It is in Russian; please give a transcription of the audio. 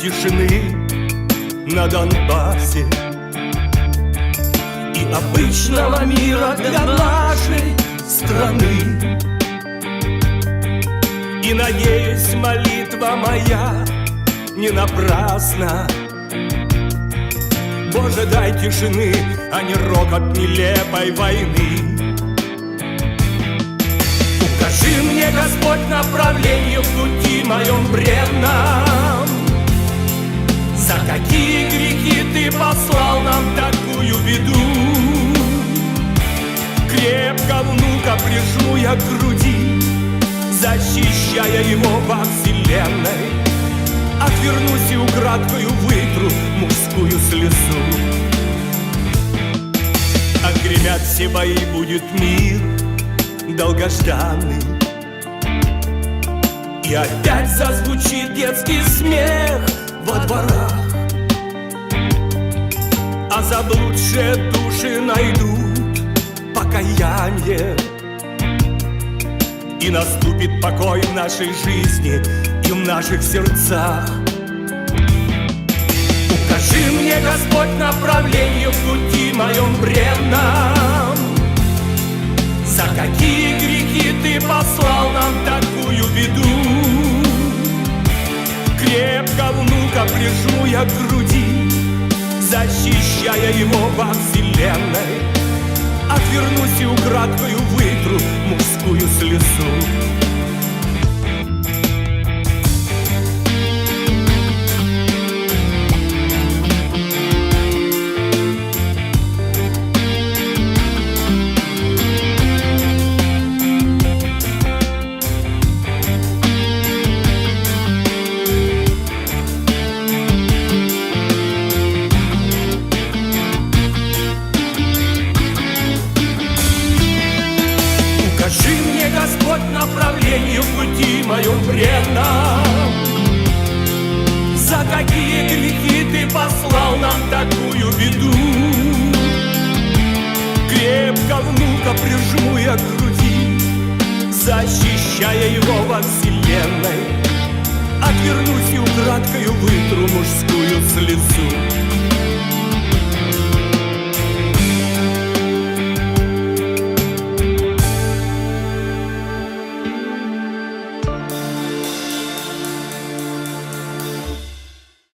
тишины на Донбассе. И обычного мира для нашей страны. И надеюсь, молитва моя не напрасна Боже, дай тишины, а не рокот нелепой войны. Укажи мне, Господь, направление в пути моем бредном Какие грехи Ты послал нам такую беду? Крепко внука прижму я к груди Защищая его во вселенной. Отвернусь и украдкою вытру мужскую слезу. Отгремят все бои, будет мир долгожданный. И опять зазвучит детский смех заблудшие души найдут покаяние. И наступит покой в нашей жизни и в наших сердцах. Укажи мне, Господь, направление в пути моем бредном За какие грехи Ты послал нам такую беду? Крепко внука прижму я к Защищая его во вселенной. Отвернусь и украдкою вытру Укажи мне, Господь, направление пути моем бредном За какие грехи Ты послал нам такую беду? Крепко внука прижму я к груди Защищая его во вселенной. Отвернусь и слезу